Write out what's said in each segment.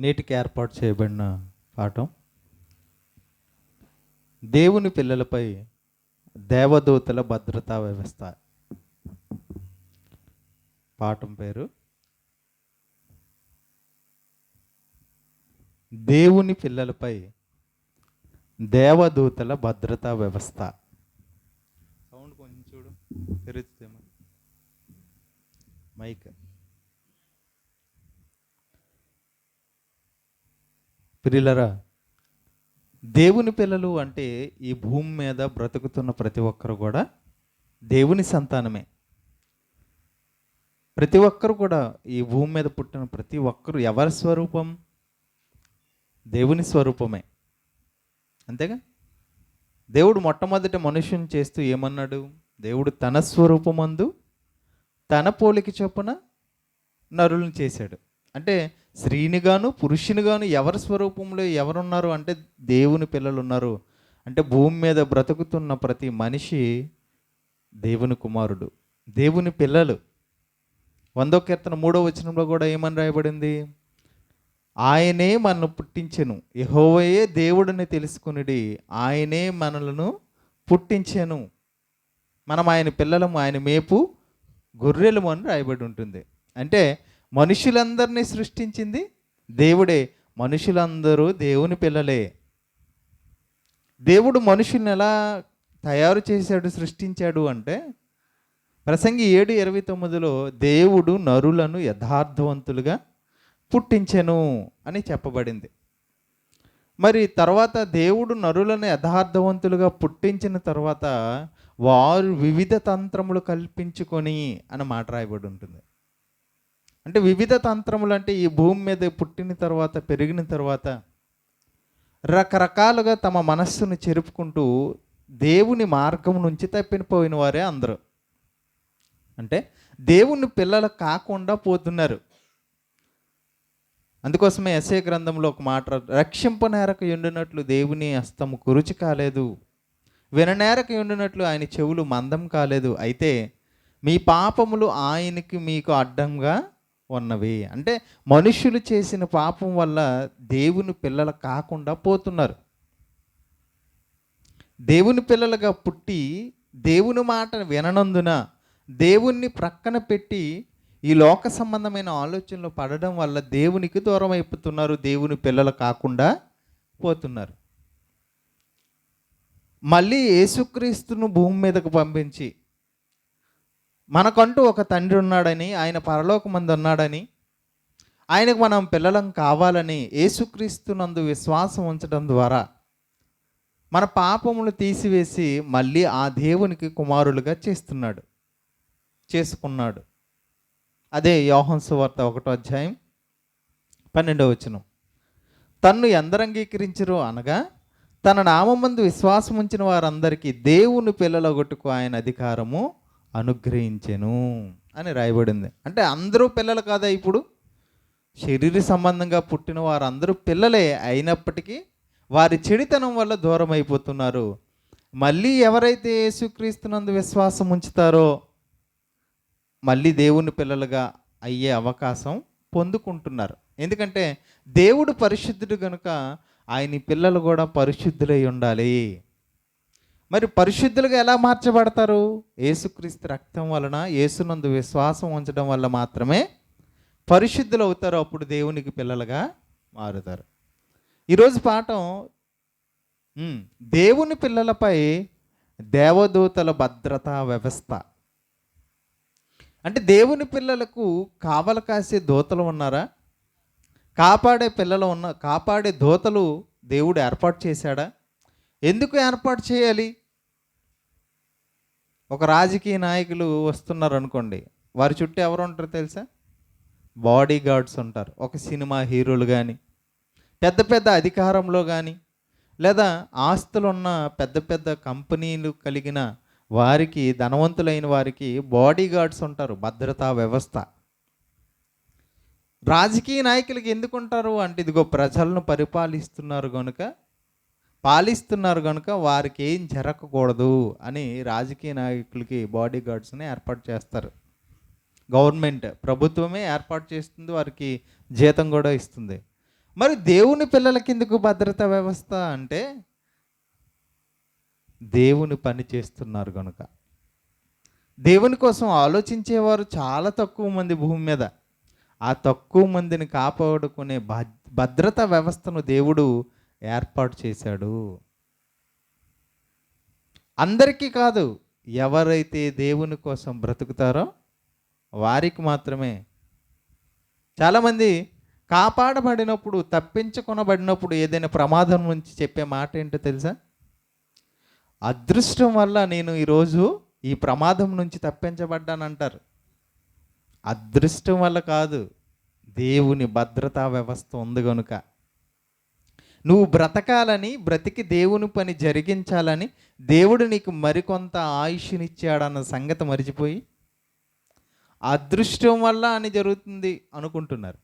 నేటికి ఏర్పాటు చేయబడిన పాఠం. దేవుని పిల్లలపై దేవదూతల భద్రతా వ్యవస్థ. పాఠం పేరు దేవుని పిల్లలపై దేవదూతల భద్రతా వ్యవస్థ. సౌండ్ కొంచెం చూడు పెరుగుతుందేమో మైక్. ప్రియులరా దేవుని పిల్లలు అంటే ఈ భూమి మీద బ్రతుకుతున్న ప్రతి ఒక్కరు కూడా దేవుని సంతానమే. ప్రతి ఒక్కరు కూడా ఈ భూమి మీద పుట్టిన ప్రతి ఒక్కరు ఎవరి స్వరూపం? దేవుని స్వరూపమే. అంతేగా? దేవుడు మొట్టమొదటి మనుషుని చేస్తూ ఏమన్నాడు? దేవుడు తన స్వరూపమందు తన పోలిక చొప్పున నరులను చేశాడు. అంటే స్త్రీనిగాను పురుషునిగాను ఎవరి స్వరూపంలో ఎవరున్నారు అంటే దేవుని పిల్లలు ఉన్నారు అంటే భూమి మీద బ్రతుకుతున్న ప్రతి మనిషి దేవుని కుమారుడు దేవుని పిల్లలు. వందో కీర్తన మూడో వచనంలో కూడా ఏమని రాయబడింది? ఆయనే మనను పుట్టించెను యహోవయే దేవుడిని తెలుసుకునిడి ఆయనే మనలను పుట్టించెను. మనం ఆయన పిల్లలము ఆయన మేపు గొర్రెలము అని రాయబడి ఉంటుంది. అంటే మనుషులందరినీ సృష్టించింది దేవుడే. మనుషులందరూ దేవుని పిల్లలే. దేవుడు మనుషుల్ని ఎలా తయారు చేశాడు సృష్టించాడు అంటే ప్రసంగి ఏడు ఇరవై తొమ్మిదిలో దేవుడు నరులను యథార్థవంతులుగా పుట్టించెను అని చెప్పబడింది. మరి తర్వాత దేవుడు నరులను యథార్థవంతులుగా పుట్టించిన తర్వాత వారు వివిధ తంత్రములు కల్పించుకొని అని మాట రాయబడి ఉంటుంది. అంటే వివిధ తంత్రములు అంటే ఈ భూమి మీద పుట్టిన తర్వాత పెరిగిన తర్వాత రకరకాలుగా తమ మనస్సును చెరుపుకుంటూ దేవుని మార్గం నుంచి తప్పిపోయిన వారే అందరూ. అంటే దేవుని పిల్లలు కాకుండా పోతున్నారు. అందుకోసమే ఎస్ఏ గ్రంథంలో ఒక మాట రక్షింపనేరకు ఎండినట్లు దేవుని హస్తము కురుచి కాలేదు. విననేరకు ఎండినట్లు ఆయన చెవులు మందం కాలేదు. అయితే మీ పాపములు ఆయనకి మీకు అడ్డంగా ఉన్నవి. అంటే మనుషులు చేసిన పాపం వల్ల దేవుని పిల్లలు కాకుండా పోతున్నారు. దేవుని పిల్లలుగా పుట్టి దేవుని మాట విననందున దేవుణ్ణి ప్రక్కన పెట్టి ఈ లోక సంబంధమైన ఆలోచనలు పడడం వల్ల దేవునికి దూరం అయిపోతున్నారు. దేవుని పిల్లలు కాకుండా పోతున్నారు. మళ్ళీ యేసుక్రీస్తును భూమి మీదకు పంపించి మనకంటూ ఒక తండ్రి ఉన్నాడని ఆయన పరలోకమందు ఉన్నాడని ఆయనకు మనం పిల్లలం కావాలని యేసుక్రీస్తునందు విశ్వాసం ఉంచడం ద్వారా మన పాపములు తీసివేసి మళ్ళీ ఆ దేవునికి కుమారులుగా చేస్తున్నాడు చేసుకున్నాడు. అదే యోహన్ సువార్త ఒకటో అధ్యాయం పన్నెండవ వచనం. తన్ను ఎందరంగీకరించరు అనగా తన నామందు విశ్వాసం ఉంచిన వారందరికీ దేవుని పిల్లలగొట్టుకు ఆయన అధికారము అనుగ్రహించెను అని రాయబడింది. అంటే అందరూ పిల్లలు కాదా ఇప్పుడు? శరీర సంబంధంగా పుట్టిన వారందరూ పిల్లలే అయినప్పటికీ వారి చెడితనం వల్ల దూరం అయిపోతున్నారు మళ్ళీ ఎవరైతే యేసుక్రీస్తునందు విశ్వాసం ఉంచుతారో మళ్ళీ దేవుని పిల్లలుగా అయ్యే అవకాశం పొందుకుంటున్నారు. ఎందుకంటే దేవుడు పరిశుద్ధుడు కనుక ఆయన పిల్లలు కూడా పరిశుద్ధులై ఉండాలి. మరి పరిశుద్ధులుగా ఎలా మార్చబడతారు? ఏసుక్రీస్తు రక్తం వలన ఏసునందు విశ్వాసం ఉంచడం వల్ల మాత్రమే పరిశుద్ధులు అవుతారు. అప్పుడు దేవునికి పిల్లలుగా మారుతారు. ఈరోజు పాఠం దేవుని పిల్లలపై దేవదూతల భద్రతా వ్యవస్థ. అంటే దేవుని పిల్లలకు కావలు కాసే దూతలు ఉన్నారా? కాపాడే పిల్లలు ఉన్న కాపాడే దూతలు దేవుడు ఏర్పాటు చేశాడా? ఎందుకు ఏర్పాటు చేయాలి? ఒక రాజకీయ నాయకులు వస్తున్నారు అనుకోండి వారి చుట్టూ ఎవరు ఉంటారు తెలుసా? బాడీ గార్డ్స్ ఉంటారు. ఒక సినిమా హీరోలు కానీ పెద్ద పెద్ద అధికారంలో కానీ లేదా ఆస్తులున్న పెద్ద పెద్ద కంపెనీలు కలిగిన వారికి ధనవంతులైన వారికి బాడీ గార్డ్స్ ఉంటారు. భద్రతా వ్యవస్థ. రాజకీయ నాయకులకి ఎందుకు ఉంటారు అంటే ఇదిగో ప్రజలను పరిపాలిస్తున్నారు కనుక పాలిస్తున్నారు కనుక వారికి ఏం జరగకూడదు అని రాజకీయ నాయకులకి బాడీ గార్డ్స్ని ఏర్పాటు చేస్తారు. గవర్నమెంట్ ప్రభుత్వమే ఏర్పాటు చేస్తుంది వారికి జీతం కూడా ఇస్తుంది. మరి దేవుని పిల్లలకి ఎందుకు భద్రతా వ్యవస్థ అంటే దేవుని పని చేస్తున్నారు కనుక దేవుని కోసం ఆలోచించేవారు చాలా తక్కువ మంది భూమి మీద. ఆ తక్కువ మందిని కాపాడుకునే భద్- భద్రతా వ్యవస్థను దేవుడు ఏర్పాటు చేశాడు. అందరికీ కాదు ఎవరైతే దేవుని కోసం బ్రతుకుతారో వారికి మాత్రమే. చాలామంది కాపాడబడినప్పుడు తప్పించుకొనబడినప్పుడు ఏదైనా ప్రమాదం నుంచి చెప్పే మాట ఏంటో తెలుసా? అదృష్టం వల్ల నేను ఈరోజు ఈ ప్రమాదం నుంచి తప్పించబడ్డానంటారు. అదృష్టం వల్ల కాదు దేవుని భద్రతా వ్యవస్థ ఉంది కనుక నువ్వు బ్రతకాలని బ్రతికి దేవుని పని జరిగించాలని దేవుడు నీకు మరికొంత ఆయుష్నిచ్చాడన్న సంగతి మరిచిపోయి అదృష్టం వల్ల అని జరుగుతుంది అనుకుంటున్నారు.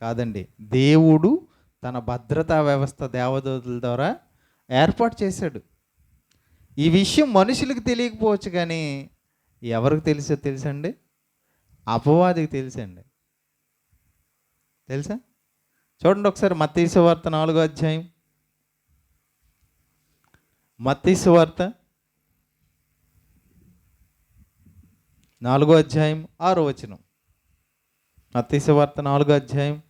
కాదండి దేవుడు తన భద్రతా వ్యవస్థ దేవదూతల ద్వారా ఏర్పాటు చేశాడు. ఈ విషయం మనుషులకు తెలియకపోవచ్చు కానీ ఎవరికి తెలుసో తెలుసండి? అపవాదికి తెలుసండి. తెలుసా? చూడండి ఒకసారి మత్తీసు వార్త నాలుగో అధ్యాయం. మత్తీసు వార్త నాలుగో అధ్యాయం ఆరో వచనం. మత్తీసు వార్త నాలుగో అధ్యాయం.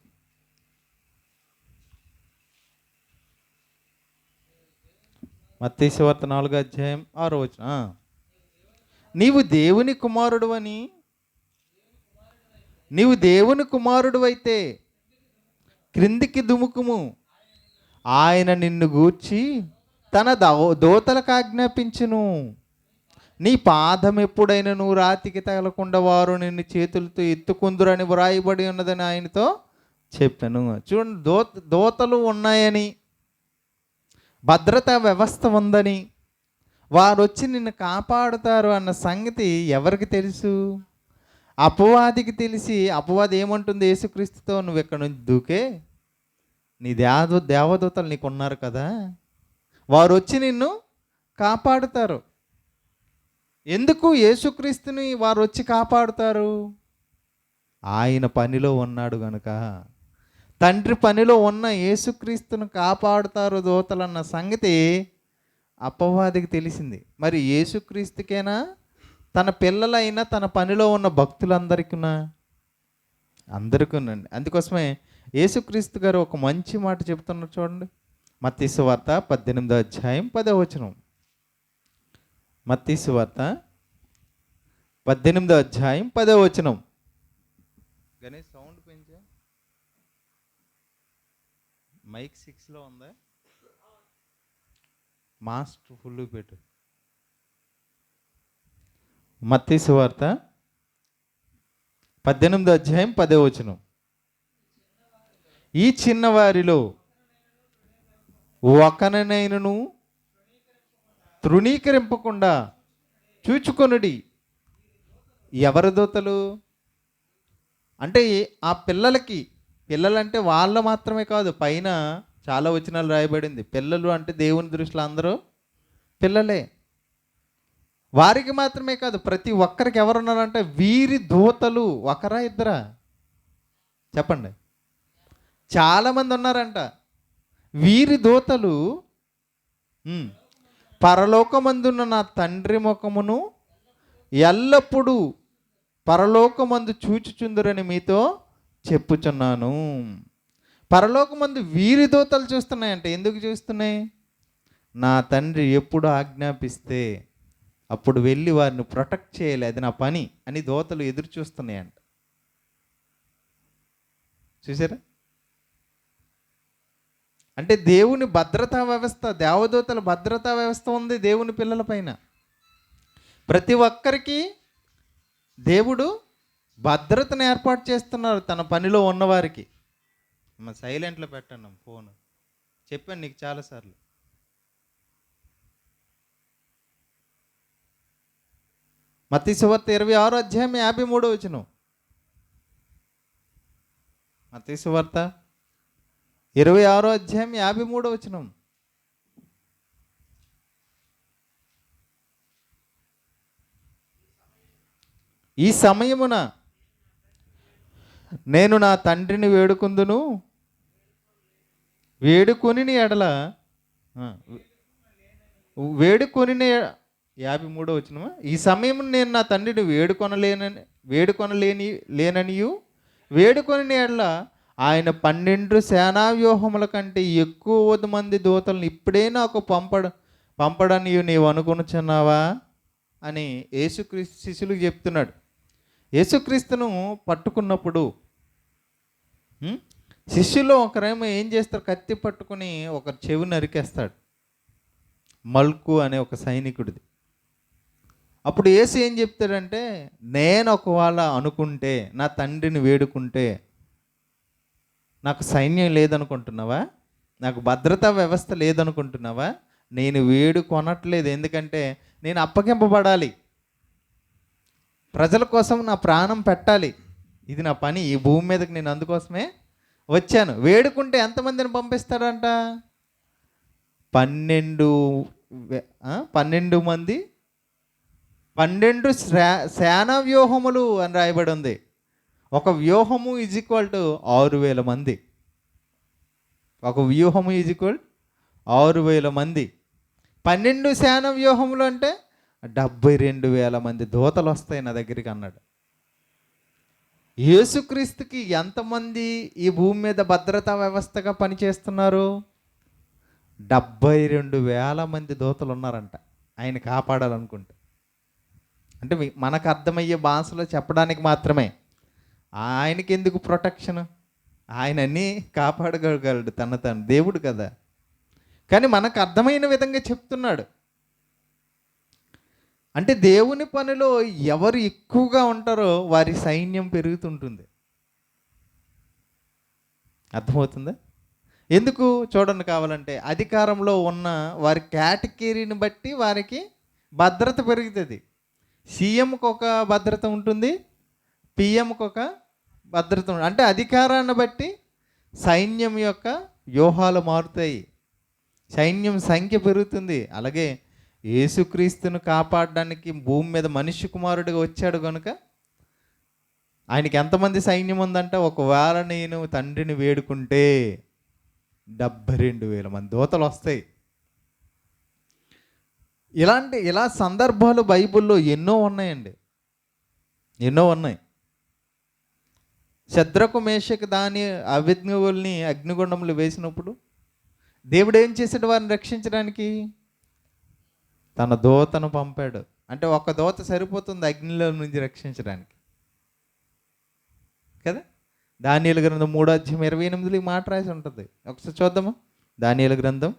మత్తీసు వార్త నాలుగో అధ్యాయం ఆరో వచనం. నీవు దేవుని కుమారుడు అని నీవు దేవుని కుమారుడు అయితే క్రిందికి దుముకుము. ఆయన నిన్ను గూర్చి తన దో దోతలకు ఆజ్ఞాపించును. నీ పాదం ఎప్పుడైనా నువ్వు రాతికి తగలకుండా వారు నిన్ను చేతులతో ఎత్తుకుందురని వ్రాయబడి ఉన్నదని ఆయనతో చెప్పాను. చూడండి దో దోతలు ఉన్నాయని భద్రతా వ్యవస్థ ఉందని వారు వచ్చి నిన్ను కాపాడుతారు అన్న సంగతి ఎవరికి తెలుసు? అపవాదికి తెలిసి అపవాది ఏమంటుంది యేసుక్రీస్తుతో నువ్వు ఎక్కడి నుంచి దూకే? నీ దేవ దేవదూతలు నీకు ఉన్నారు కదా వారు వచ్చి నిన్ను కాపాడుతారు. ఎందుకు యేసుక్రీస్తుని వారు వచ్చి కాపాడుతారు? ఆయన పనిలో ఉన్నాడు గనుక తండ్రి పనిలో ఉన్న యేసుక్రీస్తును కాపాడుతారు దూతలన్న సంగతి అపవాదికి తెలిసింది. మరి యేసుక్రీస్తుకేనా? తన పిల్లలైనా తన పనిలో ఉన్న భక్తులందరికీనా? అందరికీనండి. అందుకోసమే యేసుక్రీస్తు గారు ఒక మంచి మాట చెప్తున్నారు చూడండి. మత్తీసు వార్త పద్దెనిమిదో అధ్యాయం పదో వచనం. మత్తీసు వార్త పద్దెనిమిదో అధ్యాయం పదో వచనం. గణేష్ సౌండ్ పెంచా. మైక్ సిక్స్లో ఉందా? మాస్టర్ ఫుల్ పెట్టు. మత్తీసు వార్త పద్దెనిమిదో అధ్యాయం పదో వచనం. ఈ చిన్నవారిలో ఒకనైనను తృణీకరింపకుండా చూచుకొనుడి. ఎవరి దూతలు? అంటే ఆ పిల్లలకి పిల్లలంటే వాళ్ళ మాత్రమే కాదు పైన చాలా వచనాలు రాయబడింది. పిల్లలు అంటే దేవుని దృష్టిలో అందరూ పిల్లలే. వారికి మాత్రమే కాదు ప్రతి ఒక్కరికి ఎవరున్నారంటే వీరి దూతలు ఒకరా ఇద్దరా? చెప్పండి. చాలామంది ఉన్నారంట వీరి దూతలు పరలోకమందున్న నా తండ్రి ముఖమును ఎల్లప్పుడూ పరలోకమందు చూచుచుందురని మీతో చెప్పుచున్నాను. పరలోకమందు వీరి దూతలు చూస్తున్నాయంటే. ఎందుకు చూస్తున్నాయి? నా తండ్రి ఎప్పుడు ఆజ్ఞాపిస్తే అప్పుడు వెళ్ళి వారిని ప్రొటెక్ట్ చేయాలి. అది నా పని అని దోతలు ఎదురు చూస్తున్నాయంట చూసారా? అంటే దేవుని భద్రతా వ్యవస్థ దేవదూతల భద్రతా వ్యవస్థ ఉంది దేవుని పిల్లల పైన. ప్రతి ఒక్కరికి దేవుడు భద్రతను ఏర్పాటు చేస్తున్నారు తన పనిలో ఉన్నవారికి. సైలెంట్లో పెట్టండి ఫోన్. చెప్పాను నీకు చాలాసార్లు. మత్తి సువార్త ఇరవై ఆరో అధ్యాయం యాభై మూడో వచ్చిన మత్తి సువార్త ఇరవై ఆరో అధ్యాయం యాభై మూడో వచనం. ఈ సమయమున నేను నా తండ్రిని వేడుకుందును. వేడుకొని ఎడల వేడుకొని యాభై మూడో వచ్చినమా ఈ సమయం నేను నా తండ్రిని వేడుకొనలేనని వేడుకొనలేని లేననియు వేడుకొని ఎడల ఆయన పన్నెండు సేనావ్యూహముల కంటే ఎక్కువ మంది దూతలను ఇప్పుడే నాకు పంపడ పంపడని నీవు అనుకునుచున్నావా అని యేసుక్రీస్తు శిష్యులకు చెప్తున్నాడు. యేసుక్రీస్తును పట్టుకున్నప్పుడు శిష్యులు ఒకరేమో ఏం చేస్తారు? కత్తి పట్టుకుని ఒక చెవి నరికేస్తాడు. మల్కు అనే ఒక సైనికుడిది. అప్పుడు ఏసు ఏం చెప్తాడంటే నేను ఒకవేళ అనుకుంటే నా తండ్రిని వేడుకుంటే నాకు సైన్యం లేదనుకుంటున్నావా? నాకు భద్రతా వ్యవస్థ లేదనుకుంటున్నావా? నేను వేడు కొనట్లేదు. ఎందుకంటే నేను అప్పగింపబడాలి. ప్రజల కోసం నా ప్రాణం పెట్టాలి. ఇది నా పని. ఈ భూమి మీదకి నేను అందుకోసమే వచ్చాను. వేడుకుంటే ఎంతమందిని పంపిస్తాడంట? పన్నెండు పన్నెండు మంది? పన్నెండు శ్రా- సేనా వ్యూహములు అని రాయబడి ఉంది. ఒక వ్యూహము ఈజ్ ఈక్వల్ టు ఆరు వేల మంది. ఒక వ్యూహము ఈజ్ ఈక్వల్ ఆరు వేల మంది. పన్నెండు శాన వ్యూహములు అంటే డెబ్బై రెండు వేల మంది దూతలు వస్తాయి నా దగ్గరికి అన్నాడు. యేసుక్రీస్తుకి ఎంతమంది ఈ భూమి మీద భద్రతా వ్యవస్థగా పనిచేస్తున్నారు? డెబ్బై రెండు వేల మంది దూతలు ఉన్నారంట ఆయన కాపాడాలనుకుంటే. అంటే మనకు అర్థమయ్యే భాషలో చెప్పడానికి మాత్రమే. ఆయనకి ఎందుకు ప్రొటెక్షన్? ఆయనని కాపాడగలగలడు తన తను దేవుడు కదా. కానీ మనకు అర్థమైన విధంగా చెప్తున్నాడు. అంటే దేవుని పనిలో ఎవరు ఎక్కువగా ఉంటారో వారి సైన్యం పెరుగుతుంటుంది. అర్థమవుతుందా? ఎందుకు? చూడండి కావాలంటే అధికారంలో ఉన్న వారి కేటగిరీని బట్టి వారికి భద్రత పెరుగుతుంది. సీఎంకి ఒక భద్రత ఉంటుంది పిఎంకి ఒక భద్రత అంటే అధికారాన్ని బట్టి సైన్యం యొక్క వ్యూహాలు మారుతాయి. సైన్యం సంఖ్య పెరుగుతుంది. అలాగే యేసుక్రీస్తును కాపాడడానికి భూమి మీద మనిషి కుమారుడిగా వచ్చాడు కనుక ఆయనకి ఎంతమంది సైన్యం ఉందంటే ఒకవేళ నేను తండ్రిని వేడుకుంటే డెబ్బై రెండు వేల మంది దూతలు వస్తాయి. ఇలాంటి ఇలా సందర్భాలు బైబిల్లో ఎన్నో ఉన్నాయండి. ఎన్నో ఉన్నాయి. శద్రకు మేషకు దాని అవిజ్ఞవుల్ని అగ్నిగుండంలో వేసినప్పుడు దేవుడు ఏం చేశాడు వారిని రక్షించడానికి? తన దోతను పంపాడు. అంటే ఒక దోత సరిపోతుంది అగ్నిలో నుంచి రక్షించడానికి. కదా? దానియల గ్రంథం మూడో అధ్యాయం ఇరవై ఎనిమిదిలో ఈ మాట రాసి ఉంటుంది. ఒకసారి చూద్దామా? దానియల గ్రంథం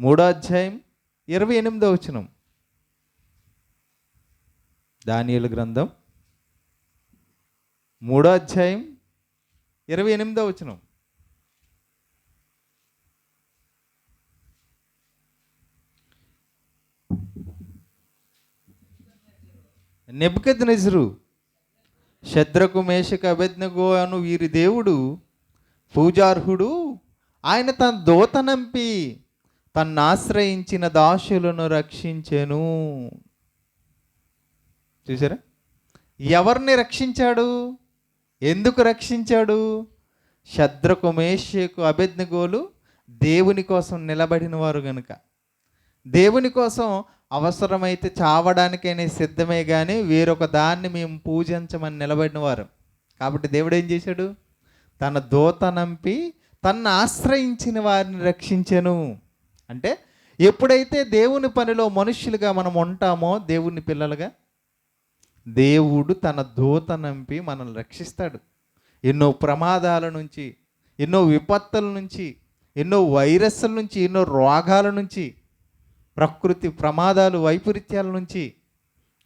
మూడో అధ్యాయం ఇరవై ఎనిమిదో వచ్చినాం దానియల గ్రంథం మూడో అధ్యాయం ఇరవై ఎనిమిదో వచనం. నెబుకద్ నెజరు శద్రకు మేషక అభిజ్ఞగో అను వీరి దేవుడు పూజార్హుడు. ఆయన తన దూతనంపి తన్ను ఆశ్రయించిన దాసులను రక్షించెను. చూసారా ఎవరిని రక్షించాడు? ఎందుకు రక్షించాడు? శద్రకు మేషకు అభెజ్ఞగోలు దేవుని కోసం నిలబడిన వారు గనుక. దేవుని కోసం అవసరమైతే చావడానికైనా సిద్ధమే కానీ వేరొక దాన్ని మేము పూజించమని నిలబడిన వారు కాబట్టి దేవుడు ఏం చేశాడు? తన దూత నంపి తన్ను ఆశ్రయించిన వారిని రక్షించను. అంటే ఎప్పుడైతే దేవుని పనిలో మనుష్యులుగా మనం ఉంటామో దేవుని పిల్లలుగా దేవుడు తన దూత నంపి మనల్ని రక్షిస్తాడు. ఎన్నో ప్రమాదాల నుంచి ఎన్నో విపత్తుల నుంచి ఎన్నో వైరస్ల నుంచి ఎన్నో రోగాల నుంచి ప్రకృతి ప్రమాదాలు వైపరీత్యాల నుంచి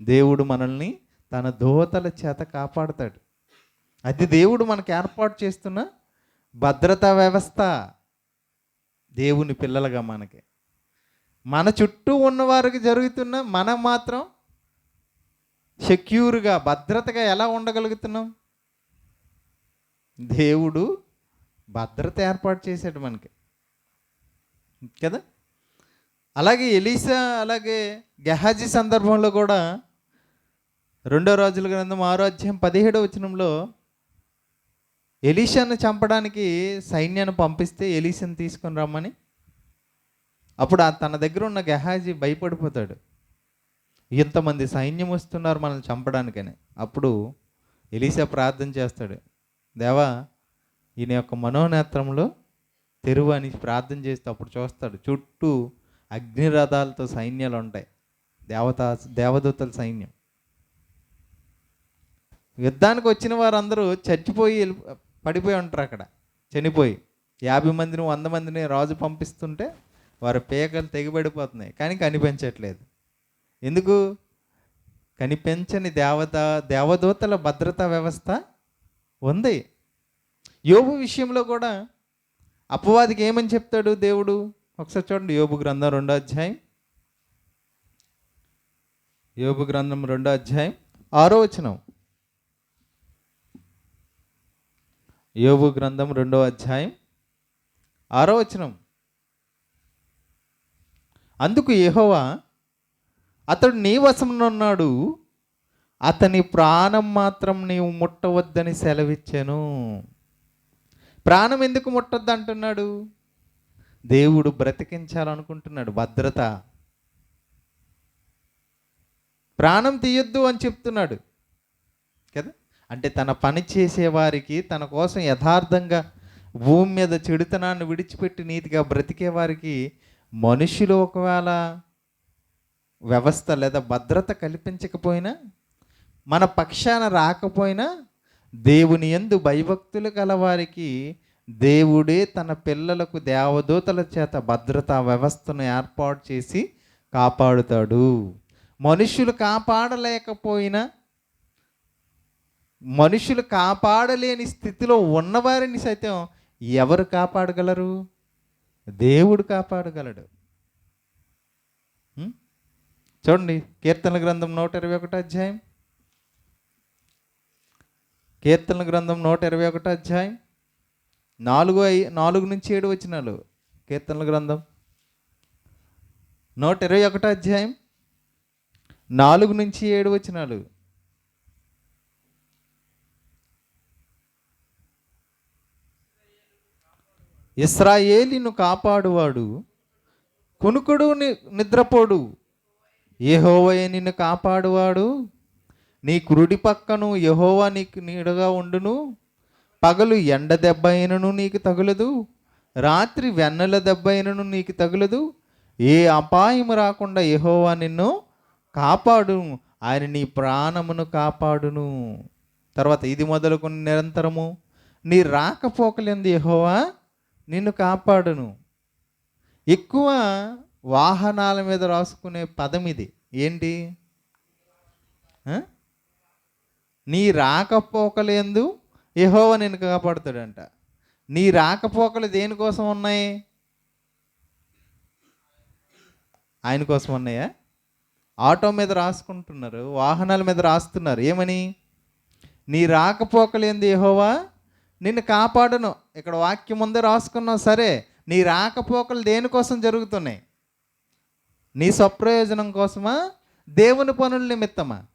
దేవుడు మనల్ని తన దోతల చేత కాపాడుతాడు. అది దేవుడు మనకు ఏర్పాటు చేస్తున్న భద్రతా వ్యవస్థ. దేవుని పిల్లలుగా మనకి. మన చుట్టూ ఉన్నవారికి జరుగుతున్న మనం మాత్రం సెక్యూర్గా భద్రతగా ఎలా ఉండగలుగుతున్నాం? దేవుడు భద్రత ఏర్పాటు చేశాడు మనకి. కదా? అలాగే ఎలీసా అలాగే గెహాజీ సందర్భంలో కూడా రెండో రోజుల గ్రంథం ఆరో అధ్యాయం పదిహేడో వచనంలో ఎలీషాను చంపడానికి సైన్యాన్ని పంపిస్తే ఎలీషాను తీసుకొని రమ్మని. అప్పుడు ఆ తన దగ్గర ఉన్న గెహాజీ భయపడిపోతాడు. ఇంతమంది సైన్యం వస్తున్నారు మనల్ని చంపడానికని. అప్పుడు ఎలీసా ప్రార్థన చేస్తాడు. దేవా ఈయన యొక్క మనోనేత్రంలో తెరువు అని ప్రార్థన చేస్తే అప్పుడు చూస్తాడు. చుట్టూ అగ్నిరథాలతో సైన్యాలు ఉంటాయి దేవత దేవదూతల సైన్యం. యుద్ధానికి వచ్చిన వారందరూ చచ్చిపోయి వెళ్ళి పడిపోయి ఉంటారు అక్కడ. చనిపోయి. యాభై మందిని వంద మందిని రాజు పంపిస్తుంటే వారి పేకలు తెగిపడిపోతున్నాయి. కానీ కనిపించట్లేదు. ఎందుకు? కనిపించని దేవత దేవదూతల భద్రతా వ్యవస్థ ఉంది. యోబు విషయంలో కూడా అపవాదికి ఏమని చెప్తాడు దేవుడు? ఒకసారి చూడండి యోబు గ్రంథం రెండో అధ్యాయం. యోబు గ్రంథం రెండో అధ్యాయం ఆరో వచనం. యోబు గ్రంథం రెండో అధ్యాయం ఆరో వచనం. అందుకు యహోవా అతడు నీ వశమునున్నాడు అతని ప్రాణం మాత్రం నీవు ముట్టవద్దని సెలవిచ్చాను. ప్రాణం ఎందుకు ముట్టద్దు అంటున్నాడు దేవుడు బ్రతికించాలనుకుంటున్నాడు. భద్రత. ప్రాణం తీయొద్దు అని చెప్తున్నాడు. కదా? అంటే తన పని చేసేవారికి తన కోసం యథార్థంగా భూమి మీద చెడుతనాన్ని విడిచిపెట్టి నీతిగా బ్రతికే వారికి మనుషులు ఒకవేళ వ్యవస్థ లేదా భద్రత కల్పించకపోయినా మన పక్షాన రాకపోయినా దేవుని యందు భయభక్తులు కలవారికి దేవుడే తన పిల్లలకు దేవదూతల చేత భద్రతా వ్యవస్థను ఏర్పాటు చేసి కాపాడుతాడు. మనుషులు కాపాడలేకపోయినా మనుషులు కాపాడలేని స్థితిలో ఉన్నవారిని సైతం ఎవరు కాపాడగలరు? దేవుడు కాపాడగలడు. చూడండి కీర్తన గ్రంథం నూట ఇరవై ఒకటో అధ్యాయం. కీర్తన గ్రంథం నూట ఇరవై ఒకటో అధ్యాయం. నాలుగు ఐ నాలుగు నుంచి ఏడు వచ్చినాలు కీర్తనల గ్రంథం. నూట ఇరవై ఒకటో అధ్యాయం. నాలుగు నుంచి ఏడు వచ్చినాలు ఇస్రాయేలీను కాపాడువాడు కునుకుడు ని- నిద్రపోడు యెహోవయే నిన్ను కాపాడువాడు. నీ కురుడి పక్కను యహోవా నీకు నీడగా ఉండును. పగలు ఎండ దెబ్బ అయినను నీకు తగులదు. రాత్రి వెన్నెల దెబ్బ అయినను నీకు తగులదు. ఏ అపాయం రాకుండా యహోవా నిన్ను కాపాడు. ఆయన నీ ప్రాణమును కాపాడును. తర్వాత ఇది మొదలుకొని నిరంతరము నీ రాకపోకలేంది యహోవా నిన్ను కాపాడును. ఎక్కువ వాహనాల మీద రాసుకునే పదం ఇది. ఏంటి? నీ రాకపోకలేందు? యహోవ నిన్ను కాపాడుతాడంట. నీ రాకపోకలు దేనికోసం ఉన్నాయి? ఆయన కోసం ఉన్నాయా? ఆటో మీద రాసుకుంటున్నారు వాహనాల మీద రాస్తున్నారు. ఏమని? నీ రాకపోకలేంది యెహోవా? నిన్ను కాపాడను. ఇక్కడ వాక్యం ముందే రాసుకున్నావు సరే నీ రాకపోకలు దేనికోసం జరుగుతున్నాయి? నీ స్వప్రయోజనం కోసమా? దేవుని పనుల నిమిత్తమా?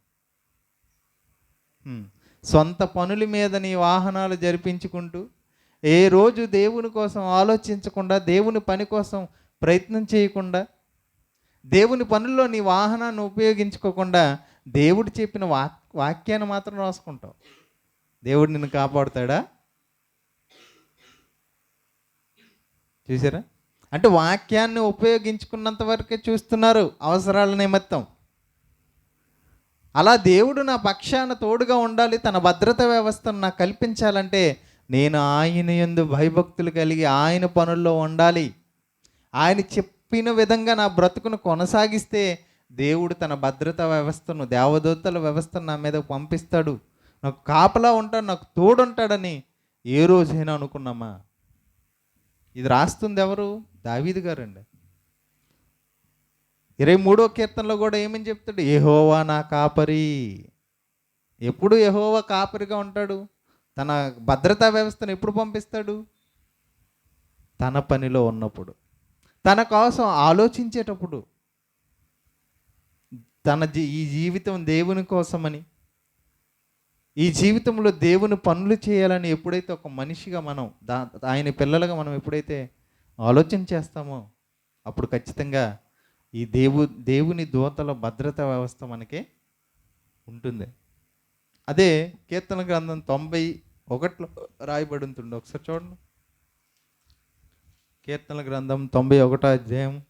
సొంత పనుల మీద నీ వాహనాలు జరిపించుకుంటూ ఏ రోజు దేవుని కోసం ఆలోచించకుండా దేవుని పని కోసం ప్రయత్నం చేయకుండా దేవుని పనుల్లో నీ వాహనాన్ని ఉపయోగించుకోకుండా దేవుడు చెప్పిన వాక్ వాక్యాన్ని మాత్రం రాసుకుంటావు. దేవుడు నిన్ను కాపాడుతాడా? చూసారా? అంటే వాక్యాన్ని ఉపయోగించుకున్నంత వరకే చూస్తున్నారు అవసరాల నిమిత్తం. అలా దేవుడు నా పక్షాన తోడుగా ఉండాలి తన భద్రత వ్యవస్థను నాకు కల్పించాలంటే నేను ఆయన యందు భయభక్తులు కలిగి ఆయన పనుల్లో ఉండాలి. ఆయన చెప్పిన విధంగా నా బ్రతుకును కొనసాగిస్తే దేవుడు తన భద్రతా వ్యవస్థను దేవదూతల వ్యవస్థను నా మీద పంపిస్తాడు. నాకు కాపలా ఉంటాడు నాకు తోడుంటాడని ఏ రోజైనా అనుకున్నామా? ఇది రాస్తుంది ఎవరు? దావీదు గారండి. ఇరవై మూడో కీర్తనలో కూడా ఏమని చెప్తాడు? ఏహోవా నా కాపరి. ఎప్పుడు ఎహోవా కాపరిగా ఉంటాడు? తన భద్రతా వ్యవస్థను ఎప్పుడు పంపిస్తాడు? తన పనిలో ఉన్నప్పుడు. తన కోసం ఆలోచించేటప్పుడు. తన జీ ఈ జీవితం దేవుని కోసమని. ఈ జీవితంలో దేవుని పనులు చేయాలని ఎప్పుడైతే ఒక మనిషిగా మనం దా ఆయన పిల్లలుగా మనం ఎప్పుడైతే ఆలోచన చేస్తామో అప్పుడు ఖచ్చితంగా ఈ దేవు దేవుని దూతల భద్రతా వ్యవస్థ మనకి ఉంటుంది. అదే కీర్తన గ్రంథం తొంభై ఒకటిలో రాయబడి ఉంటుంది ఒకసారి చూడండి. కీర్తన గ్రంథం తొంభై ఒకటో అధ్యాయం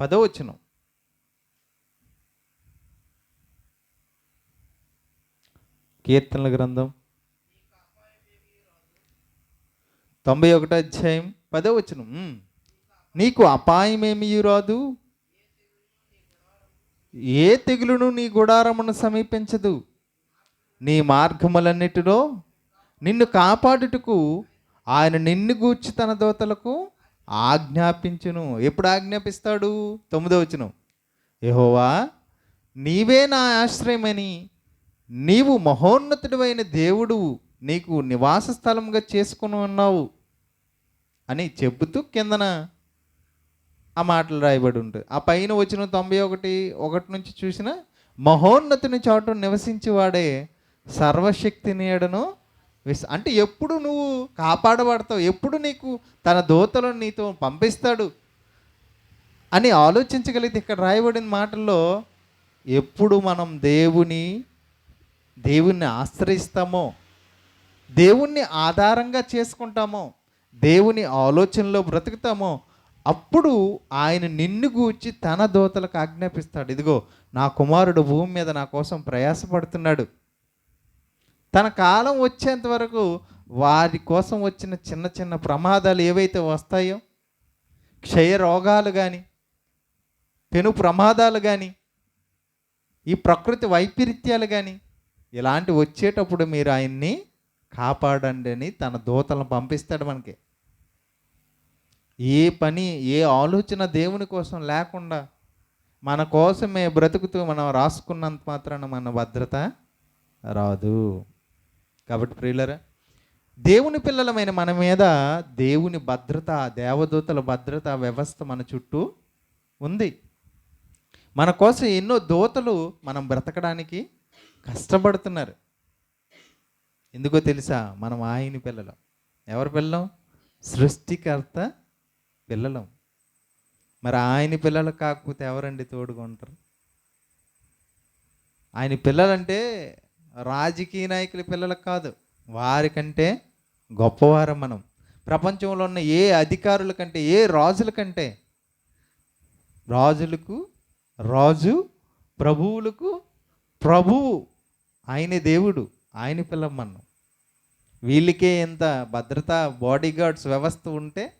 పదవచనం కీర్తనల గ్రంథం. తొంభై ఒకటో అధ్యాయం పదో వచనం. నీకు నీకు అపాయమేమీ రాదు. ఏ తెగులును నీ గుడారమును సమీపించదు. నీ మార్గములన్నిటిలో నిన్ను కాపాడుటకు ఆయన నిన్ను గూర్చి తన దోతలకు ఆజ్ఞాపించును. ఎప్పుడు ఆజ్ఞాపిస్తాడు? తొమ్మిదో వచనం. యహోవా నీవే నా ఆశ్రయమని నీవు మహోన్నతుడివైన దేవుడు నీకు నివాస స్థలంగా చేసుకుని ఉన్నావు అని చెబుతూ కిందన ఆ మాటలు రాయబడి ఉంటుంది ఆ పైన వచ్చిన తొంభై ఒకటి ఒకటి నుంచి చూసిన మహోన్నతుని చోట నివసించి వాడే సర్వశక్తి నీడను అంటే ఎప్పుడు నువ్వు కాపాడబడతావు ఎప్పుడు నీకు తన దోతలను నీతో పంపిస్తాడు అని ఆలోచించగలిగితే ఇక్కడ రాయబడిన మాటల్లో ఎప్పుడు మనం దేవుని దేవుణ్ణి ఆశ్రయిస్తామో దేవుణ్ణి ఆధారంగా చేసుకుంటామో దేవుని ఆలోచనలో బ్రతుకుతామో అప్పుడు ఆయన నిన్ను గూర్చి తన దోతలకు ఆజ్ఞాపిస్తాడు. ఇదిగో నా కుమారుడు భూమి మీద నా కోసం ప్రయాసపడుతున్నాడు. తన కాలం వచ్చేంత వరకు వారి కోసం వచ్చిన చిన్న చిన్న ప్రమాదాలు ఏవైతే వస్తాయో క్షయ రోగాలు కానీ పెను ప్రమాదాలు కానీ ఈ ప్రకృతి వైపరీత్యాలు కానీ ఇలాంటి వచ్చేటప్పుడు మీరు ఆయన్ని కాపాడండి అని తన దూతలను పంపిస్తాడు మనకి. ఏ పని ఏ ఆలోచన దేవుని కోసం లేకుండా మన కోసమే బ్రతుకుతూ మనం రాసుకున్నంత మాత్రాన మన భద్రత రాదు. కాబట్టి ప్రియులరా దేవుని పిల్లలమైన మన మీద దేవుని భద్రత దేవదూతల భద్రత వ్యవస్థ మన చుట్టూ ఉంది. మన కోసం ఎన్నో దూతలు మనం బ్రతకడానికి కష్టపడుతున్నారు. ఎందుకో తెలుసా? మనం ఆయన పిల్లలం. ఎవరి పిల్లలం? సృష్టికర్త పిల్లలం. మరి ఆయన పిల్లలు కాకపోతే ఎవరండి తోడుగా ఉంటారు? ఆయన పిల్లలంటే రాజకీయ నాయకుల పిల్లలకు కాదు. వారికంటే గొప్పవారం మనం. ప్రపంచంలో ఉన్న ఏ అధికారుల కంటే ఏ రాజుల కంటే రాజులకు రాజు ప్రభువులకు ప్రభువు ఆయనే దేవుడు ఆయన పిల్లం మనం వీళ్ళకే ఎంత భద్రత బాడీ గార్డ్స్ వ్యవస్థ ఉంటే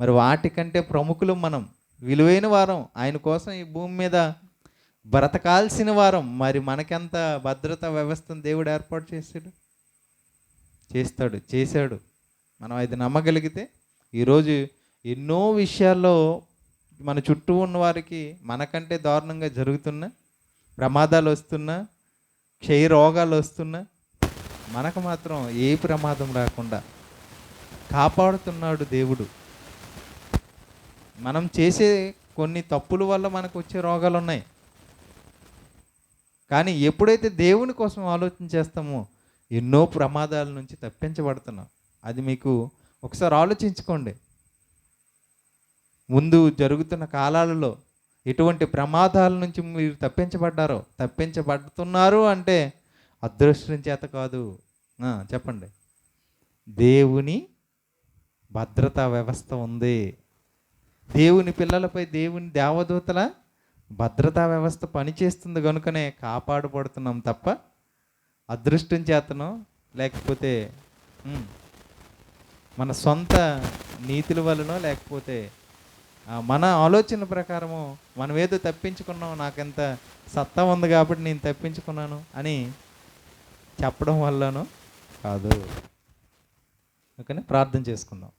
మరి వాటికంటే ప్రముఖులు మనం. విలువైన వారం ఆయన కోసం ఈ భూమి మీద బ్రతకాల్సిన వారం. మరి మనకెంత భద్రత వ్యవస్థను దేవుడు ఏర్పాటు చేశాడు? చేస్తాడు చేశాడు. మనం అది నమ్మగలిగితే ఈరోజు ఎన్నో విషయాల్లో మన చుట్టూ ఉన్న వారికి మనకంటే దారుణంగా జరుగుతున్న ప్రమాదాలు వస్తున్నా క్షయ రోగాలు వస్తున్నా మనకు మాత్రం ఏ ప్రమాదం రాకుండా కాపాడుతున్నాడు దేవుడు. మనం చేసే కొన్ని తప్పుల వల్ల మనకు వచ్చే రోగాలు ఉన్నాయి. కానీ ఎప్పుడైతే దేవుని కోసం ఆలోచన చేస్తామో ఎన్నో ప్రమాదాల నుంచి తప్పించబడుతున్నాం. అది మీకు ఒకసారి ఆలోచించుకోండి. ముందు జరుగుతున్న కాలాలలో ఎటువంటి ప్రమాదాల నుంచి మీరు తప్పించబడ్డారో తప్పించబడుతున్నారు అంటే అదృష్టం చేత కాదు. చెప్పండి. దేవుని భద్రతా వ్యవస్థ ఉంది. దేవుని పిల్లలపై దేవుని దేవదూతల భద్రతా వ్యవస్థ పనిచేస్తుంది కనుకనే కాపాడబడుతున్నాం తప్ప అదృష్టం చేతనో లేకపోతే మన సొంత నీతుల వలనో లేకపోతే మన ఆలోచన ప్రకారము మనం ఏదో తప్పించుకున్నాం నాకెంత సత్తా ఉంది కాబట్టి నేను తప్పించుకున్నాను అని చెప్పడం వల్లనో కాదు. ఓకేనా? ప్రార్థన చేసుకుందాం.